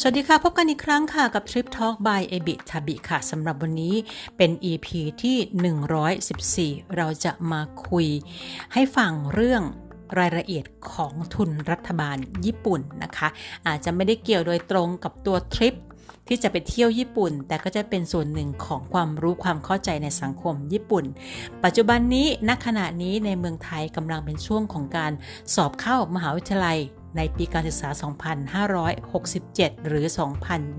สวัสดีค่ะ พบกันอีกครั้งค่ะกับ Trip Talk by a b i t a b i ค่ะสำหรับวันนี้เป็น EP ที่ 114 เราจะมาคุยให้ฟังเรื่องรายละเอียดของทุนรัฐบาลญี่ปุ่นนะคะ อาจจะไม่ได้เกี่ยวโดยตรงกับตัวทริปที่จะไปเที่ยวญี่ปุ่น แต่ก็จะเป็นส่วนหนึ่งของความรู้ความเข้าใจในสังคมญี่ปุ่น ปัจจุบันนี้ณขณะนี้ในเมืองไทยกำลังเป็นช่วงของการสอบเข้ามหาวิทยาลัย ในปีการศึกษา 2567 หรือ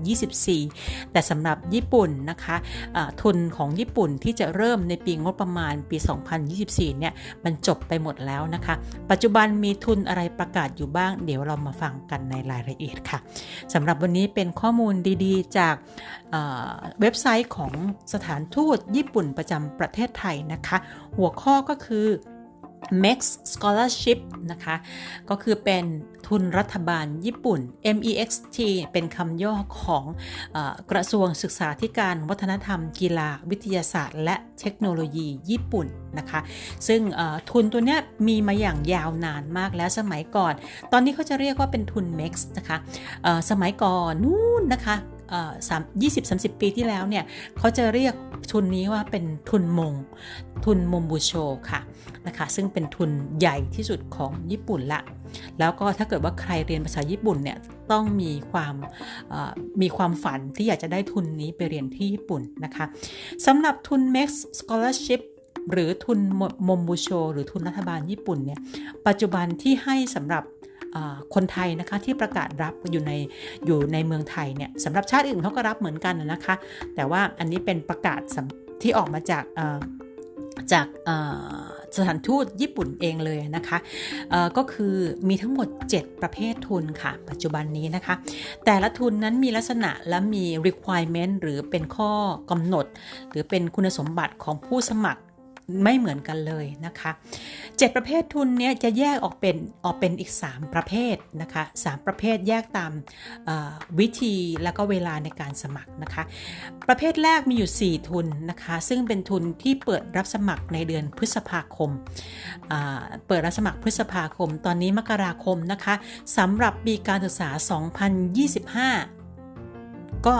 2024 แต่สำหรับญี่ปุ่นนะคะะทุนของญี่ปุ่นที่จะเริ่มในปีงบประมาณปี 2024 เนี่ย มันจบไปหมดแล้วนะคะ ปัจจุบันมีทุนอะไรประกาศอยู่บ้าง เดี๋ยวเรามาฟังกันในรายละเอียดค่ะ สำหรับวันนี้เป็นข้อมูลดีๆ จากเว็บไซต์ของสถานทูตญี่ปุ่นประจำประเทศไทยนะคะ หัวข้อก็คือ MEX Scholarship นะคะ ก็คือเป็นทุนรัฐบาลญี่ปุ่น MEXT เป็นคำย่อของอกระทรวงศึกษาธิการวัฒนธรรม กีฬาวิทยาศาสตร์ และเทคโนโลยีญี่ปุ่นนะคะ ซึ่งทุนตัวนี้มีมาอย่างยาวนานมากแล้วสมัยก่อน ตอนนี้เขาจะเรียกว่าเป็นทุน MEX นะคะสมัยก่อนนู่นนะคะ 20-30ปีที่แล้วเนี่ยเขาจะเรียกทุนนี้ว่าเป็นทุนมง ทุนมมบูโชค่ะนะคะซึ่งเป็นทุนใหญ่ที่สุดของญี่ปุ่นละ แล้วก็ถ้าเกิดว่าใครเรียนภาษาญี่ปุ่นเนี่ยต้องมีความมีความฝันที่อยากจะได้ทุนนี้ไปเรียนที่ญี่ปุ่นนะคะสำหรับทุน Max Scholarship หรือทุนมมบูโช หรือทุนรัฐบาลญี่ปุ่นเนี่ยปัจจุบันที่ให้สำหรับ คนไทยนะคะที่ประกาศรับอยู่ในอยู่ในเมืองไทยเนี่ยสำหรับชาติอื่นเขาก็รับเหมือนกันนะคะ แต่ว่าอันนี้เป็นประกาศที่ออกมาจากจากสถานทูตญี่ปุ่นเองเลยนะคะก็คือมีทั้งหมด 7 ประเภททุนค่ะ ปัจจุบันนี้นะคะ แต่ละทุนนั้นมีลักษณะและมี requirement หรือเป็นข้อกำหนด หรือเป็นคุณสมบัติของผู้สมัคร ไม่เหมือนกันเลยนะคะ 7 ประเภททุนเนี้ยจะแยกออกเป็นออกเป็นอีก 3 ประเภทนะคะ3ประเภทแยกตามวิธีแล้วก็เวลาในการสมัครนะคะ ประเภทแรกมีอยู่ 4 ทุนนะคะ ซึ่งเป็นทุนที่เปิดรับสมัครในเดือนพฤษภาคม เปิดรับสมัครพฤษภาคม ตอนนี้มกราคมนะคะสำหรับปีการศึกษา 2025 ก็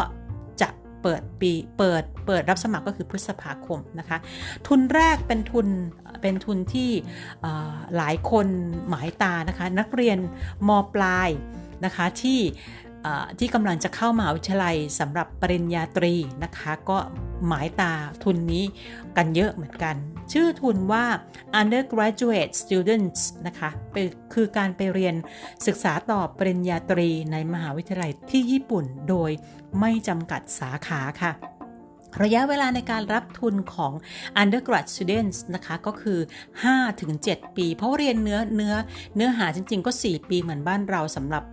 เปิดปีเปิดเปิดรับสมัครก็คือพฤษภาคมนะคะ ทุนแรกเป็นทุนเป็นทุนที่หลายคนหมายตานะคะ นักเรียนมปลายนะคะที่ ที่กำลังจะเข้ามหาวิทยาลัยสำหรับปริญญาตรีนะคะ ก็หมายตาทุนนี้กันเยอะเหมือนกัน ชื่อทุนว่า undergraduate students นะคะคือการไปเรียนศึกษาต่อปริญญาตรีในมหาวิทยาลัยที่ญี่ปุ่นโดยไม่จำกัดสาขาค่ะ ระยะเวลาในการรับทุนของ undergrad students นะคะก็คือ 5-7 ปี เพราะเรียนเนื้อเนื้อเนื้อหาจริง ๆ ก็ 4 ปีเหมือนบ้านเราสำหรับ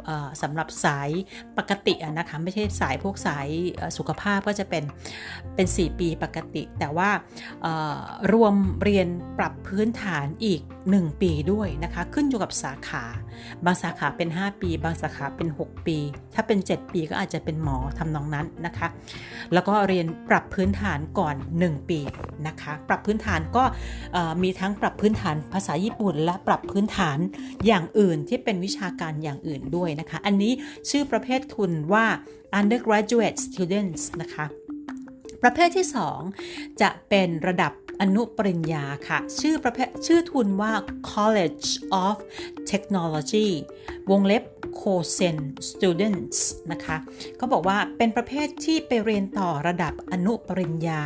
สำหรับสายปกตินะคะไม่ใช่สายพวกสายสุขภาพก็จะเป็นเป็น 4 ปีปกติ แต่ว่ารวมเรียนปรับพื้นฐานอีก 1 ปีด้วยนะคะขึ้นอยู่กับสาขา บางสาขาเป็น 5 ปี บางสาขาเป็น 6 ปี ถ้าเป็น 7 ปีก็อาจจะเป็นหมอทำนองนั้นนะคะ แล้วก็เรียนปรับพื้นฐานก่อน 1 ปีนะคะ ปรับพื้นฐานก็มีทั้งปรับพื้นฐานภาษาญี่ปุ่น และปรับพื้นฐานอย่างอื่นที่เป็นวิชาการอย่างอื่นด้วยนะคะ อันนี้ชื่อประเภททุนว่า undergraduate students นะคะ ประเภทที่ 2 จะเป็นระดับอนุปริญญาค่ะ ชื่อประเภทชื่อทุนว่า College of Technology วงเล็บ c o s e n Students นะคะเขาบอกว่าเป็นประเภทที่ไปเรียนต่อระดับอนุปริญญา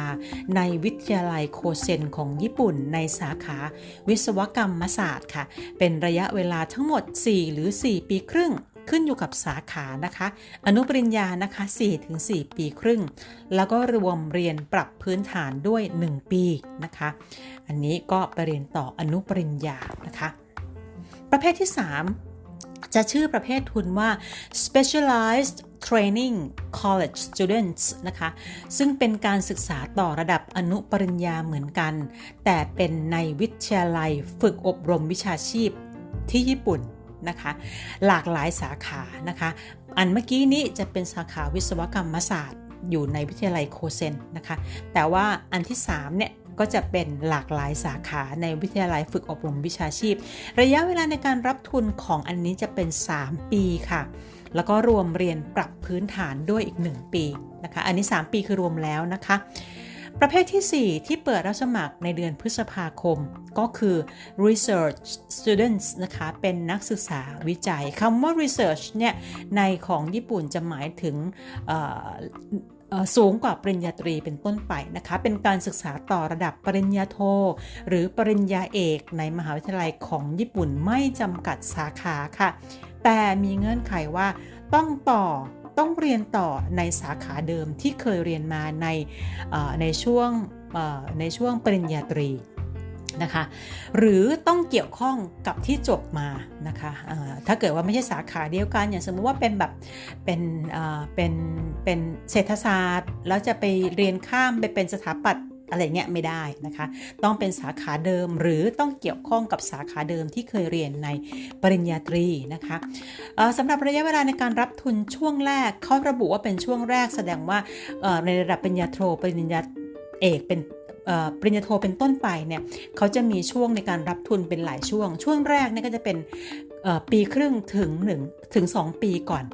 ในวิทยาลัยโคเซนของญี่ปุ่นในสาขาวิศวกรรมศาสตร์ค่ะ เป็นระยะเวลาทั้งหมด 4 หรือ 4 ปีครึ่งขึ้นอยู่กับสาขานะคะ อนุปริญญานะคะ 4-4 ปีครึ่ง แล้วก็รวมเรียนปรับพื้นฐานด้วย 1 ปีนะคะ อันนี้ก็ไปเรียนต่ออนุปริญญานะคะ ประเภทที่ 3 จะชื่อประเภททุนว่า specialized training college students นะคะ ซึ่งเป็นการศึกษาต่อระดับอนุปริญญาเหมือนกัน แต่เป็นในวิทยาลัยฝึกอบรมวิชาชีพที่ญี่ปุ่นนะคะ หลากหลายสาขานะคะ อันเมื่อกี้นี้จะเป็นสาขาวิศวกรรมศาสตร์ อยู่ในวิทยาลัยโคเซนนะคะ แต่ว่าอันที่3เนี่ย ก็จะเป็นหลากหลายสาขาในวิทยาลัยฝึกอบรมวิชาชีพ ระยะเวลาในการรับทุนของอันนี้จะเป็น 3 ปีค่ะ แล้วก็รวมเรียนปรับพื้นฐานด้วยอีก 1 ปีนะคะ อันนี้ 3 ปีคือรวมแล้วนะคะ ประเภทที่ 4 ที่เปิดรับสมัครในเดือนพฤษภาคม ก็คือ research students นะคะ เป็นนักศึกษาวิจัยคำว่า research เนี่ย ในของญี่ปุ่นจะหมายถึง สูงกว่าปริญญาตรีเป็นต้นไปนะคะ เป็นการศึกษาต่อระดับปริญญาโท หรือปริญญาเอกในมหาวิทยาลัยของญี่ปุ่นไม่จำกัดสาขาค่ะ แต่มีเงื่อนไขว่าต้องต่อต้องเรียนต่อในสาขาเดิมที่เคยเรียนมาในในช่วงในช่วงปริญญาตรี นะคะ หรือต้องเกี่ยวข้องกับที่จบมานะคะถ้าเกิดว่าไม่ใช่สาขาเดียวกัน อย่างสมมุติว่าเป็นแบบเป็นเป็นเป็นเศรษฐศาสตร์ แล้วจะไปเรียนข้ามไปเป็นสถาปัตย์อะไรเงี้ยไม่ได้นะคะ ต้องเป็นสาขาเดิมหรือต้องเกี่ยวข้องกับสาขาเดิมที่เคยเรียนในปริญญาตรีนะคะสำหรับระยะเวลาในการรับทุนช่วงแรกเขาระบุว่าเป็นช่วงแรกแสดงว่าในระดับปริญญาโทปริญญาเอกเป็น ปริญญาโทเป็นต้นไปเนี่ยเขาจะมีช่วงในการรับทุนเป็นหลายช่วง ช่วงแรกเนี่ยก็จะเป็นปีครึ่งถึง1ถึง 2 ปีก่อน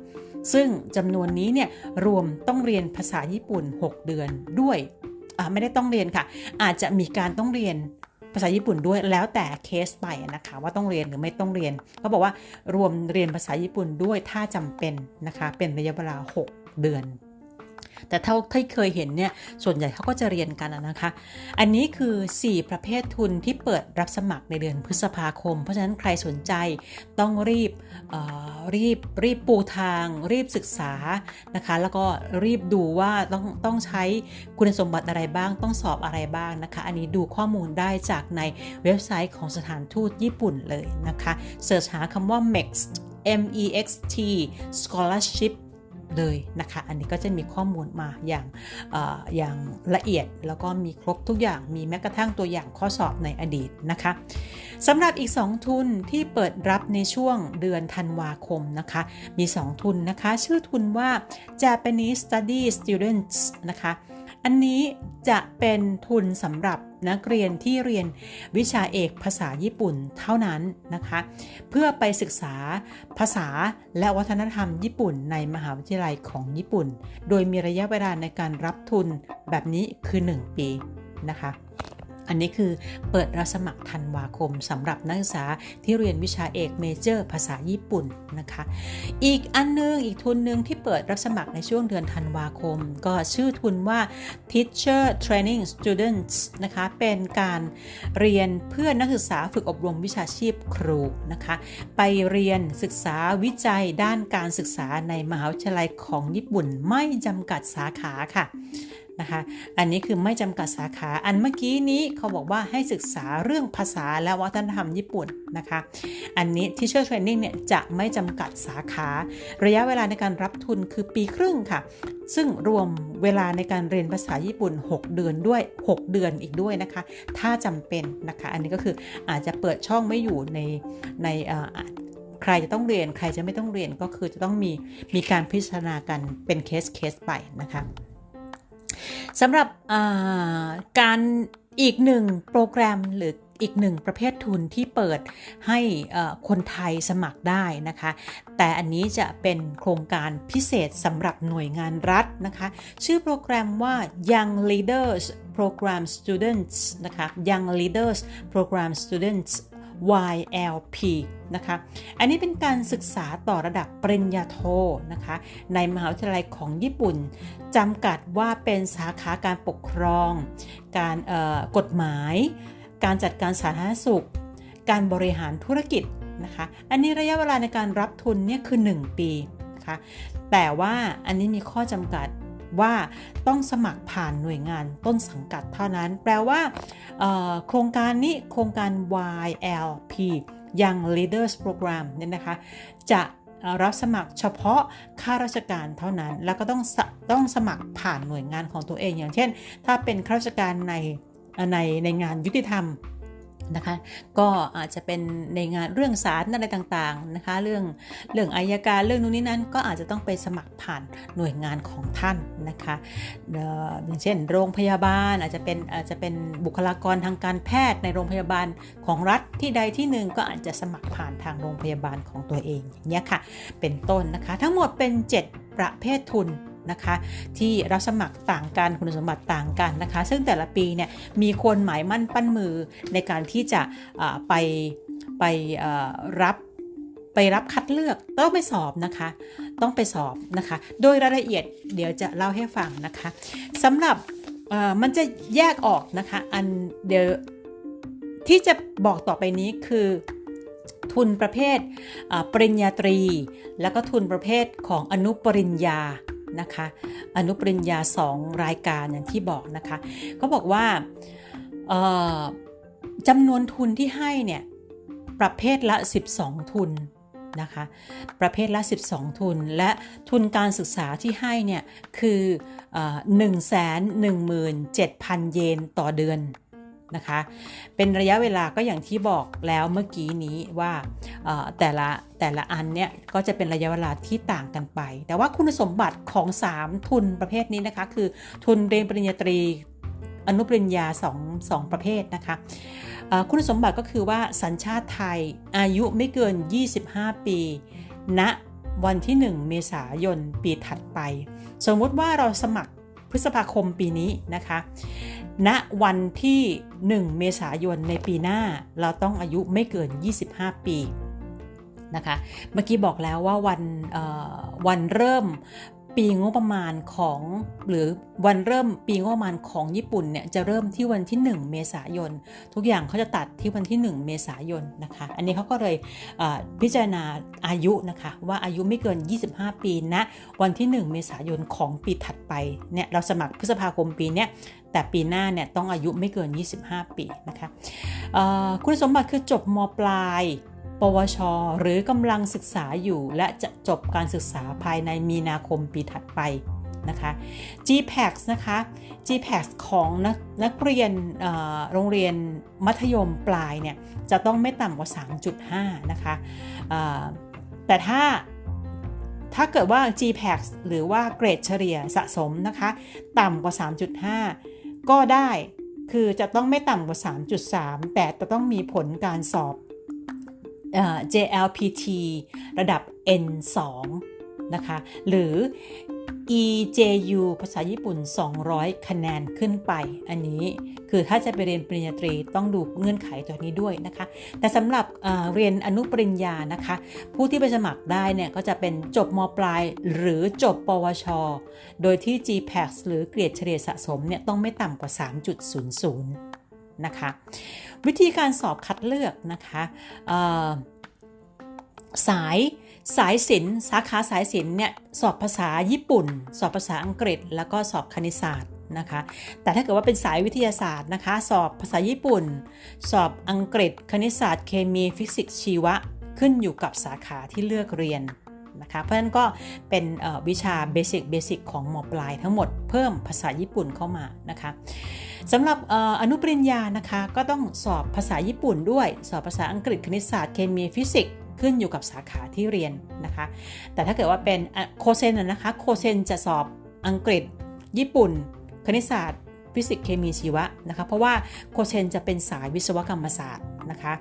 ซึ่งจำนวนนี้เนี่ยรวมต้องเรียนภาษาญี่ปุ่น 6 เดือนด้วยไม่ได้ต้องเรียนค่ะ อาจจะมีการต้องเรียนภาษาญี่ปุ่นด้วยแล้วแต่เคสไปนะคะ ว่าต้องเรียนหรือไม่ต้องเรียนเขาบอกว่ารวมเรียนภาษาญี่ปุ่นด้วยถ้าจำเป็นนะคะ เป็นระยะเวลา 6 เดือน แต่เท่าที่เคยเห็นเนี่ยส่วนใหญ่เขาก็จะเรียนกันนะคะ อันนี้คือ 4 ประเภททุนที่เปิดรับสมัครในเดือนพฤษภาคม เพราะฉะนั้นใครสนใจต้องรีบรีบรีบปูทาง รีบศึกษานะคะ แล้วก็รีบดูว่าต้องต้องใช้คุณสมบัติอะไรบ้าง ต้องสอบอะไรบ้างนะคะ อันนี้ดูข้อมูลได้จากในเว็บไซต์ของสถานทูตญี่ปุ่นเลยนะคะเสิร์ชหาคำว่า MEXT M E X T scholarship เลยนะคะ อันนี้ก็จะมีข้อมูลมาอย่างอย่างละเอียดแล้วก็มีครบทุกอย่างมีแม้กระทั่งตัวอย่างข้อสอบในอดีตนะคะสำหรับอีก 2 ทุนที่เปิดรับในช่วงเดือนธันวาคมนะคะ มี 2 ทุนนะคะ ชื่อทุนว่า Japanese Study Students นะคะ อันนี้จะเป็นทุนสำหรับ นักเรียนที่เรียนวิชาเอกภาษาญี่ปุ่นเท่านั้นนะคะ เพื่อไปศึกษาภาษาและวัฒนธรรมญี่ปุ่นในมหาวิทยาลัยของญี่ปุ่น โดยมีระยะเวลาในการรับทุนแบบนี้คือ 1 ปีนะคะ อันนี้คือเปิดรับสมัครธันวาคมสำหรับนักศึกษาที่เรียนวิชาเอกเมเจอร์ภาษาญี่ปุ่นนะคะ อีกอันนึง อีกทุนหนึ่งที่เปิดรับสมัครในช่วงเดือนธันวาคม ก็ชื่อทุนว่า Teacher Training Students นะคะ เป็นการเรียนเพื่อนักศึกษาฝึกอบรมวิชาชีพครูนะคะ ไปเรียนศึกษาวิจัยด้านการศึกษาในมหาวิทยาลัยของญี่ปุ่นไม่จำกัดสาขาค่ะ นะคะ อันนี้คือไม่จำกัดสาขา อันเมื่อกี้นี้เขาบอกว่าให้ศึกษาเรื่องภาษาและวัฒนธรรมญี่ปุ่นนะคะ อันนี้ Teacher Training เนี่ยจะไม่จำกัดสาขา ระยะเวลาในการรับทุนคือปีครึ่งค่ะ ซึ่งรวมเวลาในการเรียนภาษาญี่ปุ่น 6 เดือนด้วย 6 เดือนอีกด้วยนะคะ ถ้าจำเป็นนะคะ อันนี้ก็คืออาจจะเปิดช่องไม่อยู่ในในใครจะต้องเรียนใครจะไม่ต้องเรียนก็คือจะต้องมีมีการพิจารณากันเป็นเคสเคสไปนะคะ สำหรับการอีกหนึ่งโปรแกรมหรืออีกหนึ่งประเภททุนที่เปิดให้คนไทยสมัครได้นะคะ แต่อันนี้จะเป็นโครงการพิเศษสำหรับหน่วยงานรัฐนะคะ ชื่อโปรแกรมว่า Young Leaders Program Students นะคะ Young Leaders Program Students YLP นะคะ อันนี้เป็นการศึกษาต่อระดับปริญญาโทนะคะ ในมหาวิทยาลัยของญี่ปุ่นจำกัดว่าเป็นสาขาการปกครอง การกฎหมาย การจัดการสาธารณสุข การบริหารธุรกิจนะคะ อันนี้ระยะเวลาในการรับทุนเนี่ยคือ 1 ปีนะคะ แต่ว่าอันนี้มีข้อจำกัด ว่าต้องสมัครผ่านหน่วยงานต้นสังกัดเท่านั้น แปลว่าโครงการนี้โครงการ YLP Young Leaders Program เนี่ยนะคะ จะรับสมัครเฉพาะข้าราชการเท่านั้น แล้วก็ต้องต้องสมัครผ่านหน่วยงานของตัวเองอย่างเช่น ถ้าเป็นข้าราชการในในในงานยุติธรรม นะคะก็อาจจะเป็นในงานเรื่องสารอะไรต่างๆนะคะเรื่องเรื่องอายการเรื่องนู้นนี้นั้นก็อาจจะต้องไปสมัครผ่านหน่วยงานของท่านนะคะอย่างเช่น โรงพยาบาลอาจจะเป็นอาจจะเป็นบุคลากรทางการแพทย์ในโรงพยาบาลของรัฐที่ใดที่หนึ่งก็อาจจะสมัครผ่านทางโรงพยาบาลของตัวเองอย่างนี้ยค่ะเป็นต้นนะคะ ทั้งหมดเป็น 7 ประเภททุน นะคะ ที่รับสมัครต่างกันคุณสมบัติต่างกันนะคะ ซึ่งแต่ละปีเนี่ยมีคนหมายมั่นปั้นมือในการที่จะไปไปรับไปรับคัดเลือกต้องไปสอบนะคะ ต้องไปสอบนะคะ โดยรายละเอียดเดี๋ยวจะเล่าให้ฟังนะคะสำหรับมันจะแยกออกนะคะอันเดี๋ยวที่จะบอกต่อไปนี้คือทุนประเภทปริญญาตรี แล้วก็ทุนประเภทของอนุปริญญา นะคะอนุปริญญา 2 รายการอย่างที่บอกนะคะก็บอกว่าจำนวนทุนที่ให้เนี่ยประเภทละ 12 ทุนนะคะประเภทละ 12 ทุน และทุนการศึกษาที่ให้เนี่ยคือ 1 1 7 0 0 0 เยนต่อเดือน นะคะ เป็นระยะเวลาก็อย่างที่บอกแล้วเมื่อกี้นี้ว่าแต่ละแต่ละอันเนี่ยก็จะเป็นระยะเวลาที่ต่างกันไป แต่ว่าคุณสมบัติของ 3 ทุนประเภทนี้นะคะ คือทุนเรียนปริญญาตรีอนุปริญญา2 2ประเภทนะคะคุณสมบัติก็คือว่าสัญชาติไทยอายุไม่เกิน 25 ปีณวันที่ 1 เมษายนปีถัดไป สมมุติว่าเราสมัครพฤษภาคมปีนี้นะคะ ณวันที่ 1 เมษายนในปีหน้า เราต้องอายุไม่เกิน 25 ปีนะคะ เมื่อกี้บอกแล้วว่าวันวันเริ่ม ปีงบประมาณของ หรือวันเริ่มปีงบประมาณของญี่ปุ่นเนี่ยจะเริ่มที่วันที่ 1 เมษายน ทุกอย่างเขาจะตัดที่วันที่ 1 เมษายนนะคะ อันนี้เขาก็เลยพิจารณาอายุนะคะ ว่าอายุไม่เกิน 25 ปีนะวันที่ 1 เมษายนของปีถัดไปเนี่ยเราสมัครพฤษภาคมปีเนี้ยแต่ปีหน้าเนี่ยต้องอายุไม่เกิน 25 ปีนะคะคุณสมบัติคือจบมปลาย ปวช หรือกำลังศึกษาอยู่และจะจบการศึกษาภายในมีนาคมปีถัดไปนะคะ GPAX นะคะ GPAX ของนักนักเรียนโรงเรียนมัธยมปลายเนี่ยจะต้องไม่ต่ำกว่า 3.5 นะคะแต่ถ้าถ้าเกิดว่า GPAX หรือว่าเกรดเฉลี่ยสะสมนะคะ ต่ำกว่า 3.5 ก็ได้คือจะต้องไม่ต่ำกว่า 3.3 แต่จะต้องมีผลการสอบ JLPT ระดับ N2 นะคะ หรือ EJU ภาษาญี่ปุ่น 200 คะแนนขึ้นไป อันนี้คือถ้าจะไปเรียนปริญญาตรีต้องดูเงื่อนไขตัวนี้ด้วยนะคะ แต่สำหรับเเรียนอนุปริญญานะคะ ผู้ที่ไปสมัครได้เนี่ยก็จะเป็นจบมปลายหรือจบปวช โดยที่ GPAX หรือเกรดเฉลี่ยสะสมเนี่ยต้องไม่ต่ำกว่า 3.00 นะคะ วิธีการสอบคัดเลือกนะคะสายสายศิลป์สาขาสายศิลป์เนี่ยสอบภาษาญี่ปุ่น สอบภาษาอังกฤษ แล้วก็สอบคณิตศาสตร์นะคะแต่ถ้าเกิดว่าเป็นสายวิทยาศาสตร์นะคะ สอบภาษาญี่ปุ่น สอบอังกฤษ คณิตศาสตร์ เคมีฟิสิกส์ชีวะ ขึ้นอยู่กับสาขาที่เลือกเรียนนะคะเพราะฉะนั้นก็เป็นวิชาเบสิกเบสิกของมปลายทั้งหมดเพิ่มภาษาญี่ปุ่นเข้ามานะคะ สำหรับอนุปริญญานะคะก็ต้องสอบภาษาญี่ปุ่นด้วย สอบภาษาอังกฤษคณิตศาสตร์เคมีฟิสิกส์ขึ้นอยู่กับสาขาที่เรียนนะคะ แต่ถ้าเกิดว่าเป็นโคเซนนะคะโคเซนจะสอบอังกฤษ ญี่ปุ่น คณิตศาสตร์ฟิสิกส์เคมีชีวะนะคะเพราะว่าโคเซนจะเป็นสายวิศวกรรมศาสตร์นะคะ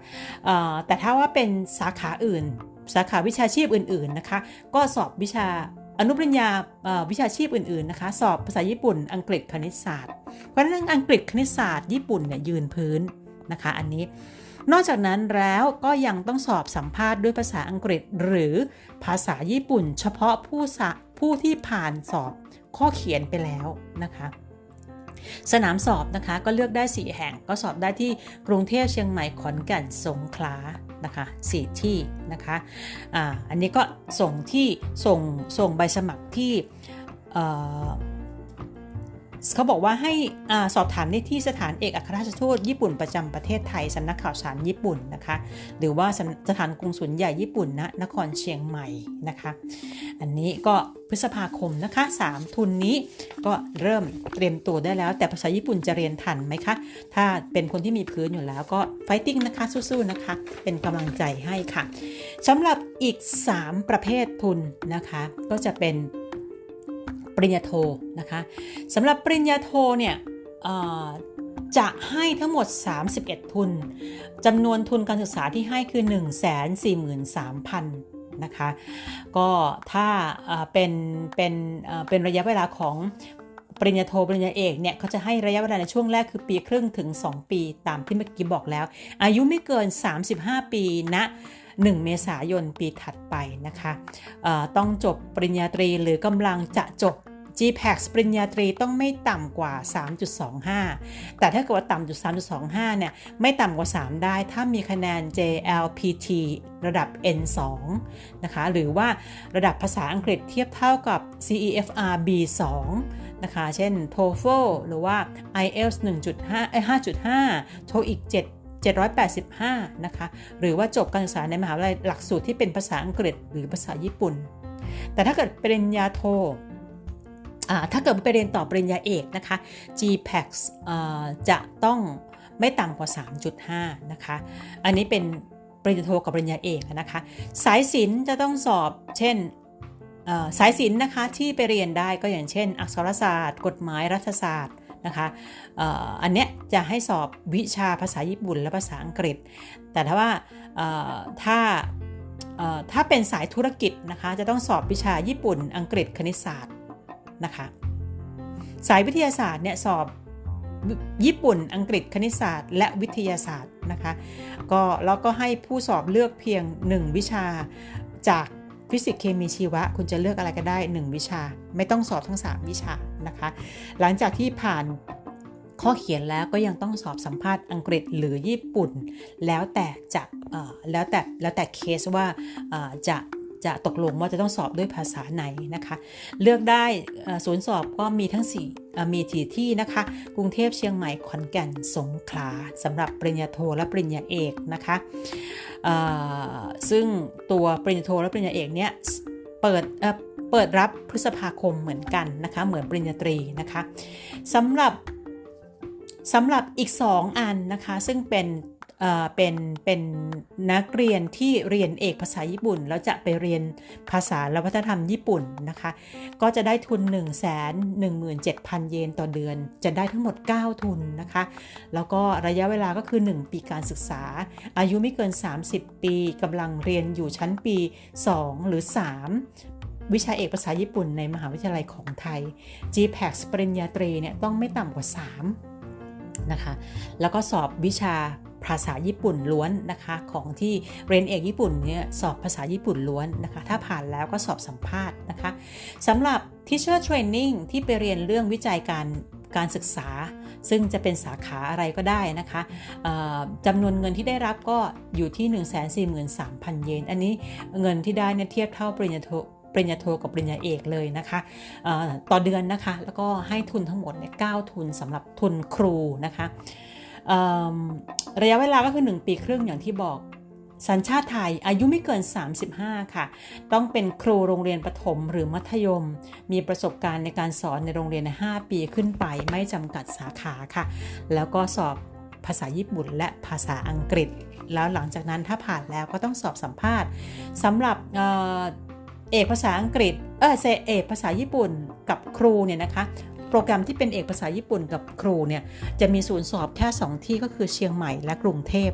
แต่ถ้าว่าเป็นสาขาอื่น สาขาวิชาชีพอื่นๆนะคะก็สอบวิชาอนุปริญญาวิชาชีพอื่นๆนะคะสอบภาษาญี่ปุ่น อังกฤษคณิตศาสตร์เพราะฉะนั้นอังกฤษคณิตศาสตร์ญี่ปุ่นเนี่ยยืนพื้นนะคะอันนี้ นอกจากนั้นแล้วก็ยังต้องสอบสัมภาษณ์ด้วยภาษาอังกฤษหรือภาษาญี่ปุ่น เฉพาะผู้ผู้ที่ผ่านสอบข้อเขียนไปแล้วนะคะสนามสอบนะคะก็เลือกได้ 4 แห่งก็สอบได้ที่กรุงเทพเชียงใหม่ขอนแก่นสงขลานะคะสี่ที่นะคะอ่าอันนี้ก็ส่งที่ส่งส่งใบสมัครที่ เขาบอกว่าให้อสอบถามได้ที่สถานเอกอัครราชทูตญี่ปุ่นประจำประเทศไทยสำนักข่าวสารญี่ปุ่นนะคะ หรือว่าสถานกงสุลใหญ่ญี่ปุ่นณนครเชียงใหม่นะคะ อันนี้ก็พฤษภาคมนะคะ 3 ทุนนี้ก็เริ่มเตรียมตัวได้แล้ว แต่ภาษาญี่ปุ่นจะเรียนทันไหมคะ ถ้าเป็นคนที่มีพื้นอยู่แล้วก็ไฟติ้งนะคะสู้ๆนะคะ เป็นกำลังใจให้ค่ะสำหรับอีก 3 ประเภททุนนะคะ ก็จะเป็น ปริญญาโทนะคะสำหรับปริญญาโทเนี่ยจะให้ทั้งหมด 31 ทุนจำนวนทุนการศึกษาที่ให้คือ 143,000นะคะก็ถ้าเป็นเป็นเป็นระยะเวลาของปริญญาโทปริญญาเอกเนี่ยเขาจะให้ระยะเวลาในช่วงแรกคือปีครึ่งถึง 2 ปีตามที่เมื่อกี้บอกแล้ว อายุไม่เกิน 35 ปีณนะ 1 เมษายนปีถัดไปนะคะต้องจบปริญญาตรีหรือกำลังจะจบ GPAX ปริญญาตรีต้องไม่ต่ำกว่า 3.25 แต่ถ้าเกิดว่าต่ำจุด3.25 เนี่ย ไม่ต่ำกว่า 3 ได้ ถ้ามีคะแนน JLPT ระดับ N2 นะคะ หรือว่าระดับภาษาอังกฤษเทียบเท่ากับ CEFR B2 นะคะ เช่น TOEFL หรือว่า IELTS 1.5 5.5 TOEIC 7 785 นะคะ หรือว่าจบการศึกษาในมหาวิทยาลัยหลักสูตรที่เป็นภาษาอังกฤษหรือภาษาญี่ปุ่น แต่ถ้าเกิดปริญญาโทถ้าเกิดไปเรียนต่อปริญญาเอกนะคะ GPAX จะต้องไม่ต่ำกว่า 3.5 นะคะ อันนี้เป็นปริญญาโทกับปริญญาเอกนะคะ สายศิลป์จะต้องสอบ เช่นสายศิลป์นะคะที่ไปเรียนได้ก็อย่างเช่น อักษรศาสตร์ กฎหมายรัฐศาสตร์นะคะอันเนี้ย จะให้สอบวิชาภาษาญี่ปุ่นและภาษาอังกฤษ แต่ถ้าว่าถ้าถ้าเป็นสายธุรกิจนะคะจะต้องสอบวิชาญี่ปุ่น อังกฤษคณิตศาสตร์นะคะสายวิทยาศาสตร์เนี่ยสอบญี่ปุ่น อังกฤษคณิตศาสตร์ และวิทยาศาสตร์นะคะก็แล้วก็ให้ผู้สอบเลือกเพียง 1 วิชาจากฟิสิกส์เคมีชีวะ คุณจะเลือกอะไรก็ได้ 1 วิชา ไม่ต้องสอบทั้ง 3 วิชานะคะ หลังจากที่ผ่าน ข้อเขียนแล้วก็ยังต้องสอบสัมภาษณ์อังกฤษหรือญี่ปุ่น แล้วแต่จะแล้วแต่แล้วแต่เคสว่าจะจะตกลงว่าจะต้องสอบด้วยภาษาไหนนะคะ เลือกได้ศูนย์สอบก็มีทั้ง4มีที่ที่นะคะ กรุงเทพเชียงใหม่ขอนแก่นสงขลาสำหรับปริญญาโทและปริญญาเอกนะคะซึ่งตัวปริญญาโทและปริญญาเอกเนี่ยเปิดเปิดรับพฤษภาคมเหมือนกันนะคะ เหมือนปริญญาตรีนะคะสำหรับ สำหรับอีก 2 อันนะคะ ซึ่งเป็นเป็นเป็นนักเรียนที่เรียนเอกภาษาญี่ปุ่น แล้วจะไปเรียนภาษาและวัฒนธรรมญี่ปุ่นนะคะ ก็จะได้ทุน 1 1 7 0 0 0 เยนต่อเดือน จะได้ทั้งหมด 9 ทุนนะคะ แล้วก็ระยะเวลาก็คือ 1 ปีการศึกษา อายุไม่เกิน 30 ปีกำลังเรียนอยู่ชั้นปี 2 หรือ 3วิชาเอกภาษาญี่ปุ่นในมหาวิทยาลัยของไทย GPAX ปริญญาตรีเนี่ยต้องไม่ต่ำกว่า 3 นะคะ แล้วก็สอบวิชาภาษาญี่ปุ่นล้วนนะคะ ของที่เรียนเอกญี่ปุ่นเนี่ยสอบภาษาญี่ปุ่นล้วนนะคะ ถ้าผ่านแล้วก็สอบสัมภาษณ์นะคะสำหรับ Teacher Training ที่ไปเรียนเรื่องวิจัยการการศึกษา ซึ่งจะเป็นสาขาอะไรก็ได้นะคะจำนวนเงินที่ได้รับก็อยู่ที่ 143,000 เยน อันนี้เงินที่ได้เนี่ยเทียบเท่าปริญญาโท ปริญญาโทกับปริญญาเอกเลยนะคะต่อเดือนนะคะ แล้วก็ให้ทุนทั้งหมดเนี่ย9ทุนสำหรับทุนครูนะคะระยะเวลาก็คือ 1 ปีครึ่งอย่างที่บอกสัญชาติไทยอายุไม่เกิน 35 ค่ะ ต้องเป็นครูโรงเรียนประถมหรือมัธยม มีประสบการณ์ในการสอนในโรงเรียนใน5ปีขึ้นไปไม่จำกัดสาขาค่ะ แล้วก็สอบภาษาญี่ปุ่นและภาษาอังกฤษ แล้วหลังจากนั้นถ้าผ่านแล้วก็ต้องสอบสัมภาษณ์สำหรับ เอกภาษาอังกฤษ เออเอกภาษาญี่ปุ่นกับครูเนี่ยนะคะ โปรแกรมที่เป็นเอกภาษาญี่ปุ่นกับครูเนี่ยจะมีศูนย์สอบแค่ 2 ที่ก็คือเชียงใหม่และกรุงเทพ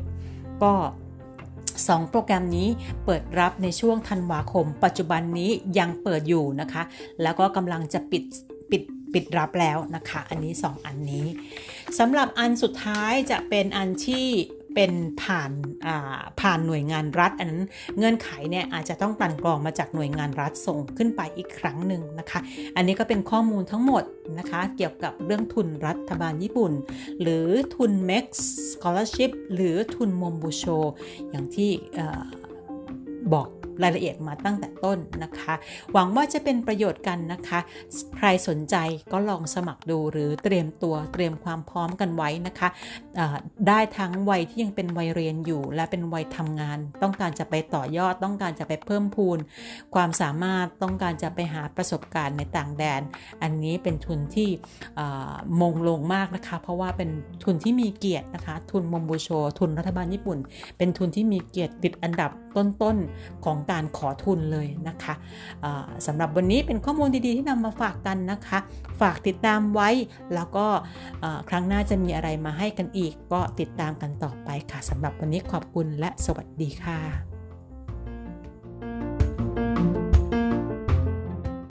ก็ 2 โปรแกรมนี้เปิดรับในช่วงธันวาคม ปัจจุบันนี้ยังเปิดอยู่นะคะ แล้วก็กำลังจะปิดปิดปิดรับแล้วนะคะ อันนี้ 2 อันนี้สำหรับอันสุดท้ายจะเป็นอันที่ เป็นผ่านผ่านหน่วยงานรัฐ อันนั้นเงื่อนไขเนี่ยอาจจะต้องกลั่นกรองมาจากหน่วยงานรัฐส่งขึ้นไปอีกครั้งหนึ่งนะคะ อันนี้ก็เป็นข้อมูลทั้งหมดนะคะ เกี่ยวกับเรื่องทุนรัฐบาลญี่ปุ่น หรือทุน MEX Scholarship หรือทุนมมบูโช อย่างที่บอกรายละเอียดมาตั้งแต่ต้นนะคะ หวังว่าจะเป็นประโยชน์กันนะคะ ใครสนใจก็ลองสมัครดูหรือเตรียมตัวเตรียมความพร้อมกันไว้นะคะได้ทั้งวัยที่ยังเป็นวัยเรียนอยู่ และเป็นวัยทำงาน ต้องการจะไปต่อยอด ต้องการจะไปเพิ่มพูน ความสามารถต้องการจะไปหาประสบการณ์ในต่างแดน อันนี้เป็นทุนที่มงลงมากนะคะ เพราะว่าเป็นทุนที่มีเกียรตินะคะ ทุนมมบูโช ทุนรัฐบาลญี่ปุ่น เป็นทุนที่มีเกียรติติดอันดับต้นๆของการขอทุนเลยนะคะสำหรับวันนี้เป็นข้อมูลดีๆที่นำมาฝากกันนะคะ ฝากติดตามไว้แล้วก็ครั้งหน้าจะมีอะไรมาให้กันอีกอีกก็ติดตามกันต่อไปค่ะสำหรับวันนี้ขอบคุณและสวัสดีค่ะ